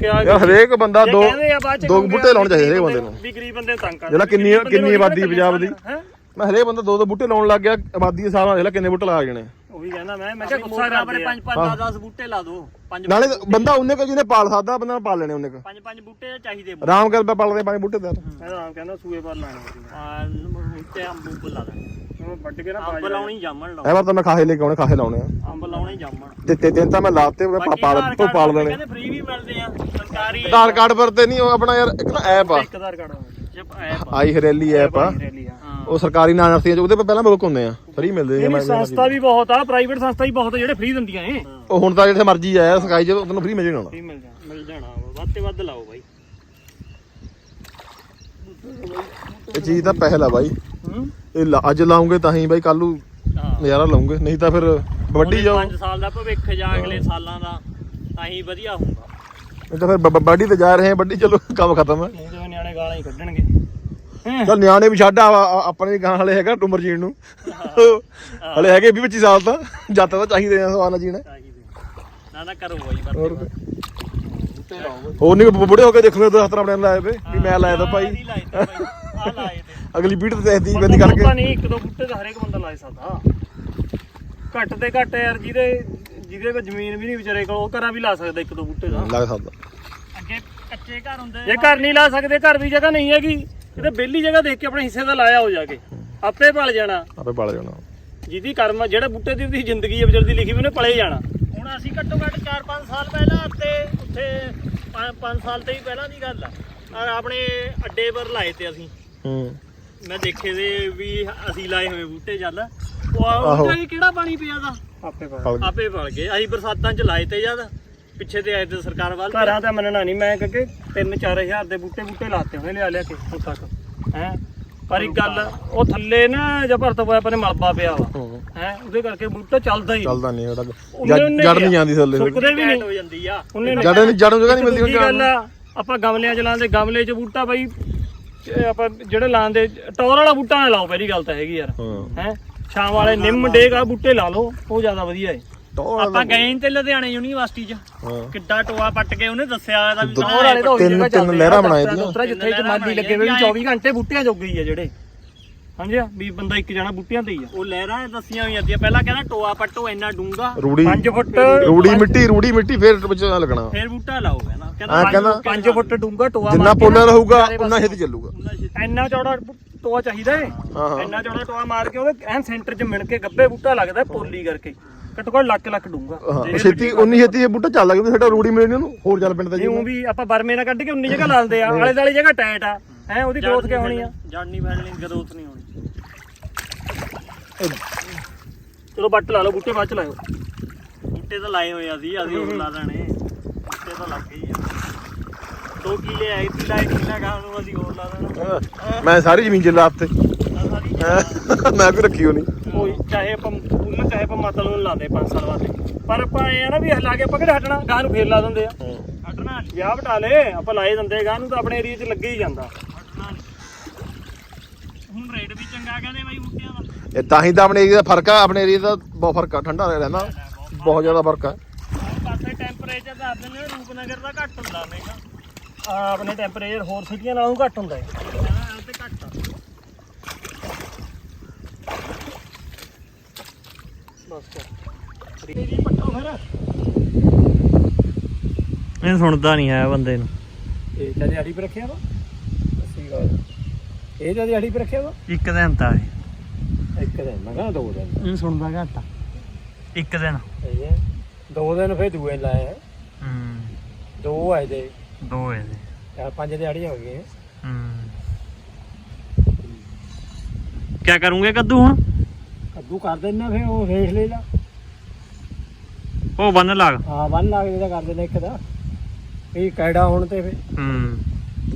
ਕਿ ਆ ਯਾਰ ਹਰੇਕ ਬੰਦਾ ਜੇ ਦੋ ਕਹਿੰਦੇ ਆ ਬਾਅਦ ਚ ਦੋ ਕਹੋਗੇ ਬੂਟੇ ਲਾਉਣੇ ਚਾਹੀਦੇ ਹਰੇਕ ਬੰਦੇ ਨੂੰ। ਵੀ ਗਰੀਬ ਬੰਦੇ ਨੂੰ ਤੰਗ ਕਰਦੇ ਜਿਹੜਾ ਕਿੰਨੀ ਕਿੰਨੀ ਆਬਾਦੀ ਪੰਜਾਬ ਦੀ। ਹੈਂ? ਮੈਂ ਹਰੇਕ ਬੰਦਾ ਦੋ ਦੋ ਬੂਟੇ ਲਾਉਣ ਲੱਗ ਗਿਆ ਆਬਾਦੀ ਦੇ ਹਿਸਾਬ ਨਾਲ ਦੇਖ ਲੈ ਕਿੰਨੇ ਬੂਟੇ ਲਾ ਜਾਣੇ ਉਹੀ ਕਹਿੰਦਾ ਮੈਂ ਮੈਂ ਕਿਹਾ ਗੁੱਸਾ ਮੋਟਰਾਂ ਕਰਦੇ ਆਪਣੇ ਆ ਪੰਜ ਪੰਜ 10 ਬੂਟੇ ਲਾ ਦੋ ਪੰਜ ਨਾਲੇ ਬੰਦਾ ਉਹਨੇ ਕੋ ਜਿਹਨੇ ਪਾਲ ਸਕਦਾ ਬੰਦਾ ਪਾਲ ਲੈਣੇ ਉਹਨੇ ਕੋ ਪੰਜ ਪੰਜ ਬੂਟੇ ਚਾਹੀਦੇ ਆਰਾਮ ਕਰ ਪਾ ਪਾਲਦੇ ਪੰਜ ਬੂਟੇ ਤੇ ਮੈਂ ਤਾਂ ਆਮ ਕਹਿੰਦਾ ਸੂਏ ਪਰ ਲਾਣੇ ਆ ਬੂਟੇ ਅੰਬ ਉੱਪਰ ਲਾ ਦੇਣੇ। ਉਹ ਵੱਢ ਕੇ ਨਾ ਅੰਬ ਪਾ ਲਾਉਣੀ ਜਾਮਣ ਲਾਉ ਐ ਵਾਰ ਤਾਂ ਮੈਂ ਖਾਹੇ ਲੈ ਕੇ ਆਉਣੇ ਖਾਹੇ ਲਾਉਣੇ ਆ। ਅੰਬ ਲਾਉਣੇ ਜਾਮਣ। ਤੇ ਤੇ ਤਿੰਨ ਤਾਂ ਮੈਂ ਲਾਤੇ ਪਾ- ਪਾਲ ਤੋਂ ਪਾਲ ਕਹਿੰਦੇ ਫ੍ਰੀ ਵੀ ਮਿਲਦੇ ਆ ਸਰਕਾਰੀ ਆਧਾਰ ਕਾਰਡ ਪਰ ਤੇ ਨਹੀਂ ਉਹ ਆਪਣਾ ਯਾਰ ਇੱਕ ਨਾ ਐਪ ਆ। ਇੱਕ ਆਧਾਰ ਕਾਰਡ ਜਬ ਐਪ ਆਈ ਹਰੇਲੀ ਐਪ ਆ। ਉਹ ਸਰਕਾਰੀ ਨਾਂ ਨਰਸੀਆਂ ਚ ਉਹਦੇ ਪਰ ਪਹਿਲਾਂ ਬੁੱਕ ਹੁੰਦੇ ਆ ਫ੍ਰੀ ਮਿਲਦੇ ਆ ਇਹ ਸੰਸਥਾ ਵੀ ਬਹੁਤ ਆ ਪ੍ਰਾਈਵੇਟ ਸੰਸਥਾ ਵੀ ਬਹੁਤ ਆ ਜਿਹੜੇ ਫ੍ਰੀ ਦਿੰਦੀਆਂ ਏ ਉਹ ਹੁਣ ਤਾਂ ਜਿੱਥੇ ਮਰਜ਼ੀ ਆਇਆ ਸਕਾਈ ਚ ਤੁਹਾਨੂੰ ਫ੍ਰੀ ਮਿਲ ਜਾਣਾ। ਫ੍ਰੀ ਮਿਲ ਜਾਣਾ ਵੱਧ ਤੇ ਵੱਧ ਲਾਓ ਬਾਈ। ਇਹ ਚੀਜ਼ ਤਾਂ ਪਹਿਲ ਆ ਬਾਈ। ਇਹ ਅੱਜ ਲਾਉਂਗੇ ਤਾਂ ਹੀ ਬਾਈ ਕੱਲ ਨੂੰ ਨਜ਼ਾਰਾ ਲਾਉਂਗੇ ਨਹੀਂ ਤਾਂ ਫਿਰ ਵੱਡੀ ਜਾਓ। 5 ਸਾਲ ਦਾ ਭਵਿੱਖ ਜਾਂ ਅਗਲੇ ਸਾਲਾਂ ਦਾ ਤਾਂ ਹੀ ਵਧੀਆ ਹੋਊਗਾ। ਨਹੀਂ ਤਾਂ ਫਿਰ ਬਾਡੀ ਤੇ ਜਾ ਰਹੇ ਆ ਵੱਡੀ ਚਲੋ ਕੰਮ ਖਤਮ ਹੈ ਨਿਆਣੇ ਗਾਲਾਂ ਹੀ ਕੱਢਣਗੇ। ਚਲ ਨਿਆਣੇ ਵੀ ਛੱਡ ਆ ਆ- ਆਪਣੇ ਗਾਂ ਵਾਲੇ ਹੈਗਾ ਟੁਮਰ ਜੀਣ ਨੂੰ। ਹਲੇ ਹੈਗੇ 20 25 ਸਾਲ ਤਾਂ ਜੱਤ ਤਾਂ ਚਾਹੀਦੇ ਆ ਜੀਣਾ। ਚਾਹੀਦੇ ਨਾ ਨਾ ਕਰੋ ਬਾਈ ਹੋਰ? ਵਰਤੇ। ਹੋਰ ਨਹੀਂ ਬੁੜੇ ਹੋ ਕੇ ਦੇਖੋਗੇ ਤਾਂ ਹੱਥ ਆਪਣੇ ਲਾਏ ਵੇ। ਵੀ ਮੈਂ ਲਾਇਆ ਤਾਂ ਭਾਈ। ਆ ਲਾਏ ਤੇ ਅਗਲੀ ਪੀੜ੍ਹੀ ਤੇ ਐਦੀ ਬੰਦੀ ਕਰਕੇ। ਪਤਾ ਨਹੀਂ ਇੱਕ ਦੋ ਬੂਟੇ ਤਾਂ ਹਰੇਕ ਬੰਦਾ ਲਾ ਸਕਦਾ। ਘੱਟ ਤੇ ਘੱਟ ਯਾਰ ਜਿਹਦੇ ਜਿਹਦੇ ਕੋਲ ਜ਼ਮੀਨ ਵੀ ਨਹੀਂ ਵਿਚਾਰੇ ਕੋਲ ਉਹ ਘਰਾਂ ਵੀ ਲਾ ਸਕਦਾ ਇੱਕ ਦੋ ਬੂਟੇ ਦਾ ਲੱਗ ਸਕਦਾ। ਕੱਚੇ ਘਰ ਹੁੰਦੇ ਜੇ ਘਰ ਨਹੀਂ ਲਾ ਸਕਦੇ ਘਰ ਵੀ ਜਗ੍ਹਾ ਨਹੀਂ ਹੈਗੀ। ਕਿਤੇ ਬੇਲੀ ਜਗ੍ਹਾ ਦੇਖ ਕੇ ਆਪਣੇ ਹਿੱਸੇ ਦਾ ਲਾਇਆ ਹੋ ਜਾ ਕੇ। ਆਪੇ ਪਲ ਜਾਣਾ। ਆਪੇ ਪਾਲ ਜਾਣਾ। ਜਿਹਦੀ ਕਰਮ ਜਿਹੜੇ ਬੂਟੇ ਦੀ ਉਹਦੀ ਜ਼ਿੰਦਗੀ ਹੈ ਦੀ ਲਿਖੀ ਵੀ ਉਹਨੇ ਪਲੇ ਜਾਣਾ। ਹੁਣ ਅਸੀਂ ਘੱਟੋ ਘੱਟ 4-5 ਸਾਲ ਪਹਿਲਾਂ ਤੇ ਉੱਥੇ 5 ਸਾਲ ਤੇ ਹੀ ਪਹਿਲਾਂ ਦੀ ਗੱਲ ਆ। ਆਪਣੇ ਅੱਡੇ ਪਰ ਲਾਏ ਤੇ ਅਸੀਂ। ਹੂੰ। ਮੈਂ ਦੇਖੇ ਦੇ ਵੀ ਅਸੀਂ ਲਾਏ ਹੋਏ ਬੂਟੇ ਚੱਲ। ਉਹ ਵੀ ਕਿਹੜਾ ਪਾਣੀ ਪਿਆ ਦਾ? ਆਪੇ ਪਲ ਪਾਲ ਗਏ। ਆਪੇ ਫਲ ਗਏ। ਅਸੀਂ ਬਰਸਾਤਾਂ ਚ ਲਾਏ ਤੇ ਜਦ। ਪਿੱਛੇ ਤੇ ਆਏ ਤੇ ਸਰਕਾਰ ਵੱਲ ਘਰਾਂ ਦਾ ਮੰਨਣਾ ਨਹੀਂ ਮੈਂ ਕਿਉਂਕਿ 3-4000 ਦੇ ਬੂਟੇ ਬੂਟੇ ਲਾਤੇ ਹੋਏ ਲਿਆ ਲਿਆ ਕੇ ਹੁਣ ਤੱਕ ਹੈ? ਪਰ ਇੱਕ ਗੱਲ ਉਹ ਥੱਲੇ ਨਾ ਜੇ ਭਰਤ ਹੋਇਆ ਪਰੇ ਮਲਬਾ ਪਿਆ ਵਾ ਹੂੰ। ਉਹਦੇ ਕਰਕੇ ਬੂਟਾ ਚੱਲਦਾ ਹੀ। ਚੱਲਦਾ ਨਹੀਂ ਉਹਦਾ। ਜੜ ਨਹੀਂ। ਜਾਂਦੀ ਥੱਲੇ। ਸੁੱਕਦੇ ਵੀ ਨਹੀਂ। ਹੋ ਜਾਂਦੀ ਆ। ਉਹਨੇ ਜੜ ਨਹੀਂ ਜੜ ਨੂੰ ਜਗ੍ਹਾ ਨਹੀਂ ਮਿਲਦੀ ਹੁਣ ਗੱਲ ਆ, ਆਪਾਂ ਗਮਲਿਆਂ ਚ ਲਾਉਂਦੇ ਗਮਲੇ ਚ ਬੂਟਾ ਬਾਈ ਆਪਾਂ ਜਿਹੜੇ ਲਾਉਂਦੇ ਟੌਰ ਵਾਲਾ ਬੂਟਾ ਨਾ ਲਾਓ ਪਹਿਲੀ ਗੱਲ ਤਾਂ ਹੈਗੀ ਯਾਰ। ਹਾਂ। ਸ਼ਾਮ ਵਾਲੇ ਨਿੰਮ ਡੇਗਾ ਬੂਟੇ ਲਾ ਲਓ ਉਹ ਜ਼ਿਆਦਾ ਵਧੀਆ ਹੈ ਆਪਾਂ ਗਏ ਨੀ ਤੇ ਲੁਧਿਆਣੇ ਯੂਨੀਵਰਸਿਟੀ ਚ। ਹਾਂ। ਕਿੱਡਾ ਟੋਆ ਪੱਟ ਕੇ ਉਹਨੇ ਦੱਸਿਆ ਇਹਦਾ ਵੀ ਦੋ- ਟੌਰ ਵਾਲੇ ਤਾਂ ਉਹੀ ਤਿੰਨ- ਜਗ੍ਹਾ ਤਿੰਨ ਚੱਲਦੇ ਲਹਿਰਾਂ ਦਫ਼ਤਰਾਂ ਦੀਆਂ। ਦਫ਼ਤਰਾਂ ਜਿੱਥੇ ਤਿੰਨ ਜਮਾਦੀ ਲੱਗੇ ਹੋਏ ਵੀ ਲਹਿਰਾਂ 24 ਘੰਟੇ ਬੂਟਿਆਂ ਜੋਗੇ ਹੀ ਆ ਜਿਹੜੇ। ਹਾਂਜੀ ਵੀ ਬੰਦਾ ਇੱਕ ਜਣਾ ਬੂਟਿਆਂ ਤੇ ਹੀ ਆ। ਉਹ ਲਹਿਰਾਂ ਦੱਸੀਆਂ ਹੋਈਆਂ ਸੀ। ਪਹਿਲਾਂ ਕਹਿੰਦਾ ਟੋਆ ਪੱਟੋ ਇੰਨਾ ਡੂੰਗਾ ਰੂੜੀ 5 ਫੁੱਟ ਰੂੜੀ ਮਿੱਟੀ ਰੂੜੀ ਮਿੱਟੀ ਫੇਰ ਵਿੱਚ ਲੱਗਣਾ। ਫੇਰ ਬੂਟਾ ਲਾਓ ਕਹਿੰਦਾ। ਹਾਂ, ਕਹਿੰਦਾ 5 ਫੁੱਟ ਡੂੰਗਾ ਟੋਆ ਜਿੰਨਾ ਮਾਰ ਕੇ ਪੋਲਾ ਨਾ ਰਹੂਗਾ ਚਾਰੇ ਉਨਾ। ਛੇਤੀ ਚੱਲੂਗਾ। ਇੰਨਾ ਚੌੜਾ ਟੋਆ ਚਾਹੀਦਾ ਏ। ਹਾਂ ਹਾਂ। ਇੰਨਾ ਚੌੜਾ ਟੋਆ ਮਾਰ ਕੇ ਉਹਦੇ ਐਨ ਸੈਂਟਰ 'ਚ ਮਿਣ ਕੇ ਗੱਬੇ ਬੂਟਾ ਲੱਗਦਾ ਪੋਲੀ ਕਰਕੇ। ਘੱਟੋ ਘੱਟ ਲੱਖ ਲੱਖ ਡੂੰਗਾ ਹਾਂ ਛੇਤੀ ਉਨੀ ਛੇਤੀ ਇਹ ਬੂਟਾ ਚੱਲ ਕਿਉਂਕਿ ਸਾਡਾ ਰੂੜੀ ਮਿਲਣੀ ਉਹਨੂੰ ਹੋਰ ਚੱਲ ਪਿੰਡ ਦਾ ਜੀ ਜਿਉਂ ਵੀ ਆਪਾਂ ਬਰਮੇ ਨਾਲ ਕੱਢ ਕੇ ਉਨੀ ਜਗ੍ਹਾ ਲਾ ਦਿੰਦੇ ਆ ਆਲੇ ਦਾਲੇ ਜਗ੍ਹਾ ਟਾਈਟ ਆ ਹੈ ਉਹਦੀ ਗਰੋਥ ਕਿਉਂ ਹੋਣੀ ਆ? ਜੜ ਨਹੀਂ ਫੈਲਣੀ ਗਰੋਥ ਨਹੀਂ ਹੋਣੀ। ਚਲੋ ਬੱਟ ਲਾ ਲਓ ਬੂਟੇ ਬਾਅਦ ਚ ਲਾਇਓ। ਬੂਟੇ ਤਾਂ ਲਾਏ ਹੋਏ ਆ ਸੀ ਅਸੀਂ ਹੋਰ ਲਾ ਦੇਣੇ ਬੂਟੇ ਤਾਂ ਲੱਗ ਗਏ ਹੀ ਆ ਦੋ ਕਿਲੇ ਆਏ ਸੀ ਲਾਏ ਕਿਲਾ ਗਾਂ ਨੂੰ ਅਸੀਂ ਹੋਰ ਲਾ ਦੇਣਾ। ਹਾਂ। ਮੈਂ ਸਾਰੀ ਜ਼ਮੀਨ ਚ ਲਾਤੇ ਸਾਰੀ ਮੈਂ ਵੀ ਰੱਖੀ ਹੋਣੀ ਕੋਈ ਚਾਹੇ ਆਪਾਂ ਉਹਨਾਂ ਚਾਹੇ ਆਪਾਂ ਮਾਤਾ ਨੂੰ ਲਾਦੇ 5 ਸਾਲ ਵਾਸਤੇ ਪਰ ਆਪਾਂ ਇਹ ਆ ਨਾ ਵੀ ਲਾ ਕੇ ਆਪਾਂ ਕਿਹੜੇ ਹਟਣਾ? ਗਾਂ ਨੂੰ ਫੇਰ ਲਾ ਦਿੰਦੇ ਆ। ਹਟਣਾ ਵਿਆਹ ਬਟਾ ਲੇ ਆਪਾਂ ਲਾਏ ਦਿੰਦੇ ਗਾਂ ਨੂੰ ਤਾਂ ਆਪਣੇ ਏਰੀਆ 'ਚ ਲੱਗੇ ਹੀ ਜਾਂਦਾ। ਹਟਣਾ ਨੀ। ਹੁਣ ਰੇਟ ਵੀ ਚੰਗਾ ਕਹਿੰਦੇ ਬਾਈ ਬੂਟਿਆਂ ਦਾ। ਇਹ ਤਾਂ ਹੀ ਤਾਂ ਆਪਣੇ ਏਰੀਆ ਦਾ ਫ਼ਰਕ ਆ ਆਪਣੇ ਏਰੀਆ ਦਾ ਬਹੁਤ ਫ਼ਰਕ ਆ ਠੰਡਾ ਰਹਿੰਦਾ ਬਹੁਤ ਜ਼ਿਆਦਾ ਫ਼ਰਕ ਆ। ਪਾਸੇ ਟੈਂਪਰੇਚਰ ਦਿੰਦੇ ਨੇ ਰੂਪਨਗਰ ਦਾ ਘੱਟ ਹੁੰਦਾ ਆ ਆਪਣੇ ਟੈਂਪਰੇਚਰ ਹੋਰ ਸਿਟੀਆਂ ਨਾਲੋਂ ਘੱਟ ਹੁੰਦਾ ਹੈ ਤੇ ਘੱਟ ਪੱਟੋ ਫਿਰ ਇਹ ਸੁਣਦਾ ਨਹੀਂ ਹੈ ਬੰਦੇ ਨੂੰ। ਇਹ ਤਾਂ ਦਿਹਾੜੀ ਪਰ ਰੱਖਿਆ ਵਾ। ਸਹੀ ਗੱਲ। ਇਹ ਤਾਂ ਦਿਹਾੜੀ ਪਰ ਰੱਖਿਆ ਵਾ। ਇੱਕ ਦਿਨ ਤਾਂ ਇਹ। ਇੱਕ ਦਿਨ ਮੈਂ ਦੋ ਦਿਨ। ਇਹ ਸੁਣਦਾ ਘੱਟ ਇੱਕ ਦਿਨ। ਹੈ। ਦੋ ਦਿਨ ਫੇਰ ਦੂਏ ਲਾਏ ਆ। ਹੂੰ। ਦੋ ਆਏ ਦੇ ਦੋ ਇਹਦੇ। ਚਾਰ ਪੰਜ ਦਿਹਾੜੀਆਂ ਹੋ ਗਈਆਂ ਹੂੰ। ਕੀ ਕਰੂੰਗੇ ਕੱਦੂ ਹੁਣ? ਕੱਦੂ ਕਰ ਦਿੰਨਾ ਫੇਰ ਉਹ ਰੇਖ ਲੈ ਲਾ ਉਹ ਬੰਨ ਲਾਗ। ਹਾਂ ਬੰਨ ਲਾ ਕੇ ਕਰ ਦਿੰਦੇ ਇੱਕ ਦਾ। ਇਹ ਕੈੜਾ ਹੋਣ ਤੇ ਫੇਰ। ਹੂੰ।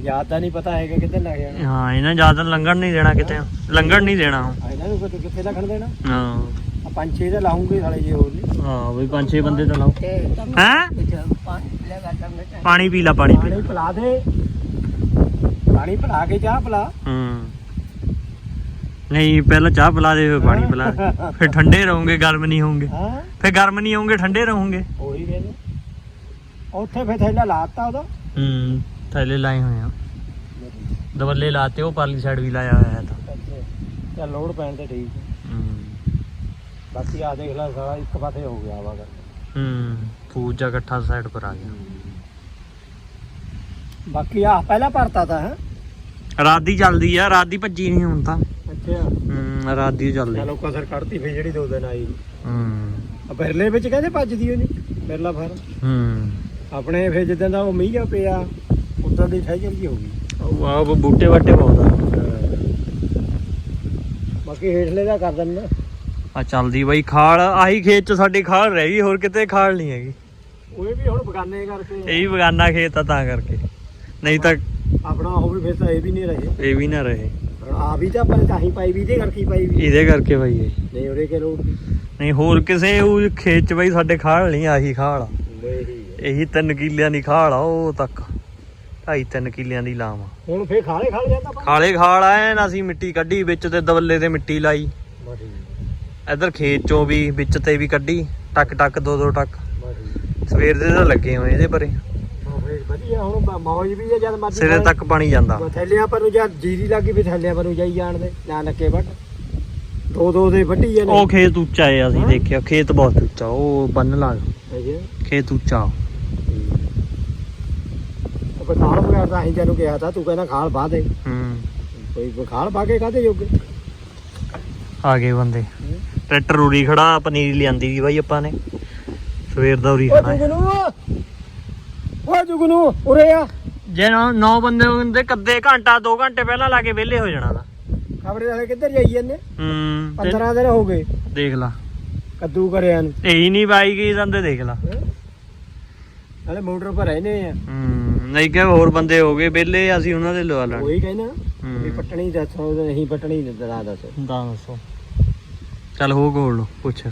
ਯਾਦ ਦਾ ਨਹੀਂ ਪਤਾ ਹੈਗਾ ਕਿੱਧਰ ਲੱਗ ਜਾਣਾ ਹਾਂ ਇਹਨਾਂ ਜ਼ਿਆਦਾ ਲੰਘਣ ਨਹੀਂ ਦੇਣਾ ਕਿਤੇ। ਲੰਘਣ ਨਹੀਂ ਦੇਣਾ ਇਹਨਾਂ ਨੂੰ ਕਿੱਥੇ ਲੱਗਣ ਦੇਣਾ? ਹਾਂ। ਆ ਪੰਜ ਛੇ ਤਾਂ ਲਾਉਂਗੇ ਸਾਲੇ ਜੇ ਹੋਰ ਨਹੀਂ ਹਾਂ ਬਈ ਪੰਜ ਛੇ ਬੰਦੇ ਤਾਂ ਲਾਓ। ਹੈਂ? ਹੈ ਪਾਣੀ ਪੀ ਲਾ ਪਾਣੀ ਪੀ ਪਾਣੀ ਪਿਲਾ ਦੇ। ਪਾਣੀ ਪਿਲਾ ਕੇ ਚਾਹ ਪਿਲਾ। ਹੂੰ। ਨਹੀਂ ਪਹਿਲਾਂ ਚਾਹ ਪਿਲਾ ਦੇ ਫਿਰ ਪਾਣੀ ਪਿਲਾ ਦੇ। ਫਿਰ ਠੰਡੇ ਰਹੋਗੇ ਗਰਮ ਨਹੀਂ ਹੋਵੋਗੇ। ਹਾਂ। ਫਿਰ ਗਰਮ ਨਹੀਂ ਹੋਵੋਗੇ ਠੰਡੇ ਰਹੋਗੇ। ਉਹੀ ਉੱਥੇ ਫੇ ਥੈਲਾ ਲਾਤਾ ਉਹਦਾ। ਹੂੰ ਥੈਲੇ ਲਾਏ ਹੋਏ ਆ। ਦਵੱਲੇ ਲਾਤੇ ਉਹ ਪਰਲੀ ਸਾਈਡ ਵੀ ਲਾਇਆ ਹੋਇਆ ਹੈ ਤਾਂ ਚੱਲ ਲੋਡ ਪੈਣ ਤੇ ਠੀਕ ਹੈ। ਹੂੰ। ਬਾਕੀ ਆ ਦੇਖ ਲੈ ਸਾਰਾ ਇੱਕ ਪਾਸੇ ਹੋ ਗਿਆ ਵਾ ਹੂੰ ਪੂਜਾ ਇਕੱਠਾ ਸਾਈਡ ਪਰ ਆ ਗਿਆ। ਬਾਕੀ ਆ ਪਹਿਲਾਂ ਭਰਤਾ ਤਾਂ ਹੈ? ਰਾਤ ਦੀ ਚੱਲਦੀ ਆ ਰਾਤ ਦੀ ਭੱਜੀ ਨਹੀਂ ਹੁਣ ਤਾਂ। ਅੱਛਾ ਹੂੰ ਰਾਤ ਦੀ ਓ ਚੱਲਦੀ ਚਲੋ ਕਸਰ ਕੱਢਤੀ ਫੇ ਜਿਹੜੀ ਦੋ ਦਿਨ ਆਈ। ਹੂੰ। ਆ ਬਿਰਲੇ ਵਿੱਚ ਕਹਿੰਦੇ ਭੱਜਦੀ ਉਹ ਨਹੀਂ ਬਿਰਲਾ ਫਾਰਮ ਹੂੰ। ਆਪਣੇ ਫੇ ਜਿੱਦਾਂ ਦਾ ਉਹ ਮੀਂਹ ਜਿਹਾ ਪਿਆ ਉਦੋਂ ਦੀ ਠਹਿ ਜਲਦੀ ਹੋ ਗਈ। ਵਾਹ ਬੂਟੇ ਵਾਟੇ ਬਹੁਤ ਆ ਬਾਕੀ ਹੇਠਲੇ ਦਾ ਕਰ ਦਿੰਦਾ ਆ। ਚੱਲਦੀ ਬਾਈ ਖਾਲ ਆਹੀ ਖੇਤ ਚ ਸਾਡੀ ਖਾਲ ਰਹਿ ਗਈ ਹੋਰ ਕਿਤੇ ਖਾਲ ਨਹੀਂ ਹੈਗੀ। ਉਹ ਵੀ ਹੁਣ ਬਗਾਨੇ ਕਰਕੇ। ਇਹ ਵੀ ਬਗਾਨਾ ਖੇਤ ਆ ਤਾਂ ਕਰਕੇ। ਨਹੀਂ ਤਾਂ ਆਪਣਾ ਹੋਵੇ ਫਿਰ ਤਾਂ ਇਹ ਵੀ ਨਹੀਂ ਰਹੇ। ਇਹ ਵੀ ਨਾ ਰਹੇ। ਹੁਣ ਆ ਵੀ ਤਾਂ ਆਪਾਂ ਨੇ ਤਾਂ ਹੀ ਪਾਈ ਵੀ ਇਹਦੇ ਕਰਕੇ ਹੀ ਪਾਈ ਵੀ। ਇਹਦੇ ਕਰਕੇ ਬਾਈ ਇਹ ਨਹੀਂ ਉਹਦੇ ਕੇ ਲੋੜ ਨਹੀਂ ਹੋਰ ਕਿਸੇ ਉਹ ਖੇਤ ਚ ਬਾਈ ਸਾਡੇ ਖਾਲ ਨਹੀਂ ਆਹੀ ਖਾਲ ਆ। ਨਹੀਂ ਇਹੀ ਤਿੰਨ ਕਿੱਲਿਆਂ ਦੀ ਖਾਲ ਆ ਉਹ ਤੱਕ। ਢਾਈ ਤਿੰਨ ਕਿੱਲਿਆਂ ਦੀ ਲਾਮ ਆ। ਹੁਣ ਫੇਰ ਖਾਲੇ ਖਾਲ ਜਾਂਦਾ ਪਾ ਖਾਲੇ ਖਾਲ ਐਨ ਅਸੀਂ ਮਿੱਟੀ ਕੱਢੀ ਵਿੱਚ ਤੇ ਦਵੱਲੇ ਤੇ ਮਿੱਟੀ ਲਾਈ। ਇੱਧਰ ਖੇਤ ਚੋਂ ਵੀ ਵਿੱਚ ਤੇ ਵੀ ਕੱਢੀ ਟੱਕ ਟੱਕ। ਦੋ ਦੋ ਟੱਕ ਸਵੇਰ ਦੇ ਤਾਂ ਲੱਗੇ ਹੋਏ ਇਹਦੇ ਪਰੇ। ਵਧੀਆ ਹੁਣ ਬ- ਮੌਜ ਵੀ ਹੈ ਜਦ ਮਰਜ਼ੀ ਸਿਰੇ। ਤੱਕ ਪਾਣੀ ਜਾਂਦਾ। ਥੈਲਿਆਂ ਪਰ ਨੂੰ ਜਦ ਜੀਰੀ ਲੱਗੀ ਵੀ ਥੈਲਿਆਂ ਪਰ ਨੂੰ ਜਾਈ ਜਾਣ ਦੇ ਨਾ ਨੱਕੇ ਵੱਟ। ਦੋ ਦੋ ਦੇ ਵੱਢੀ ਜਾਂਦੇ। ਉਹ ਖੇਤ ਉੱਚਾ ਹੈ ਅਸੀਂ ਦੇਖਿਆ ਖੇਤ ਬਹੁਤ ਉੱਚਾ ਉਹ ਬੰਨ ਲਾ ਹੈਗੇ। ਖੇਤ ਉੱਚਾ। ਉਹ ਫਿਰ ਖਾਲ ਵਗੈਰਾ ਤਾਂ ਅਸੀਂ ਤੈਨੂੰ ਕਿਹਾ ਤਾਂ ਤੂੰ ਕਹਿੰਦਾ ਖਾਲ ਪਾ ਦੇ। ਹੂੰ। ਕੋਈ ਖਾਲ ਪਾ ਕੇ ਕਾਹਦੇ ਜੋਗੇ। ਆ ਗਏ ਬੰਦੇ। ਟਰੈਕਟਰ ਉਰੀ ਖੜਾ ਪਨੀਰ ਲਿਆਂਦੀ ਸੀ ਬਾਈ ਆਪਾਂ ਨੇ। ਸਵੇਰ ਦਾ ਉਰੀ ਓ ਖੜਾ ਹੈ। ਜੁਗਨੂ ਓ ਜੁਗਨੂ ਉਰੇ ਆ। ਜੇ ਨੌ ਨੌ ਬੰਦੇ ਹੁੰਦੇ ਕੱਦੇ ਘੰਟਾ 2 ਘੰਟੇ ਪਹਿਲਾਂ ਲਾ ਕੇ ਵਿਹਲੇ ਹੋ ਜਾਣਾ ਦਾ ਖਬਰੇ ਵਾਲੇ ਕਿੱਧਰ ਜਾਈ ਜਾਂਦੇ? ਹੂੰ ਤੇ 15 ਦਿਨ ਹੋ ਗਏ। ਦੇਖ ਲਾ। ਕੱਦੂ ਕਰਿਆ ਨੂੰ। ਇਹੀ ਨਹੀਂ ਬਾਈ ਗਈ ਜਾਂਦੇ ਦੇਖ ਲਾ। ਹੈਂ? ਨਾਲੇ ਮੋਟਰ ਪਰ ਰਹਿਨੇ ਆ। ਹੂੰ ਨਹੀਂ ਕਿ ਹੋਰ ਬੰਦੇ ਹੋ ਗਏ ਵਿਹਲੇ ਅਸੀਂ ਉਹਨਾਂ ਦੇ ਲਵਾ ਲੈਣ। ਉਹੀ ਕਹਿੰਦਾ ਵੀ ਹੂੰ ਪੱਟਣੀ ਦੱਸੋ ਨਹੀਂ ਪੱਟਣੀ ਦੱਸ ਦੱਸ। ਦੱਸੋ ਚੱਲ ਹੋ ਗੋਲ ਪੁੱਛ।